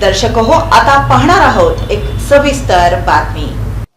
दर्शक हो आता पाहणार आहोत एक सविस्तर बातमी.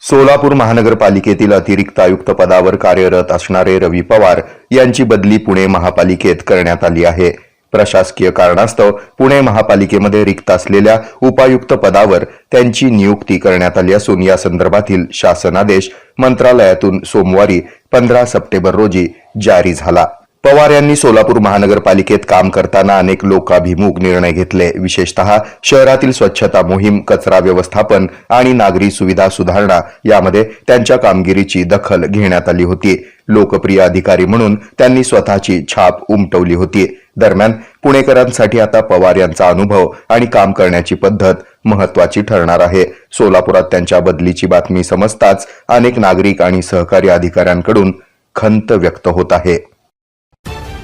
सोलापूर महानगरपालिकेतील अतिरिक्त आयुक्त पदावर कार्यरत असणारे रवी पवार यांची बदली पुणे महापालिकेत करण्यात आली आहे. प्रशासकीय कारणास्तव पुणे महापालिकेमध्ये रिक्त असलेल्या उपायुक्त पदावर त्यांची नियुक्ती करण्यात आली असून या संदर्भातील शासनादेश मंत्रालयातून सोमवारी पंधरा सप्टेंबर रोजी जारी झाला. पवार यांनी सोलापूर महानगरपालिकेत काम करताना अनेक लोकाभिमुख निर्णय घेतले. विशेषतः शहरातील स्वच्छता मोहीम कचरा व्यवस्थापन आणि नागरी सुविधा सुधारणा यामध्ये त्यांच्या कामगिरीची दखल घेण्यात आली होती. लोकप्रिय अधिकारी म्हणून त्यांनी स्वतःची छाप उमटवली होती. दरम्यान पुणेकरांसाठी आता पवार यांचा अनुभव आणि काम करण्याची पद्धत महत्वाची ठरणार आहे. सोलापुरात त्यांच्या बदलीची बातमी समजताच अनेक नागरिक आणि सहकारी अधिकाऱ्यांकडून खंत व्यक्त होत आहे.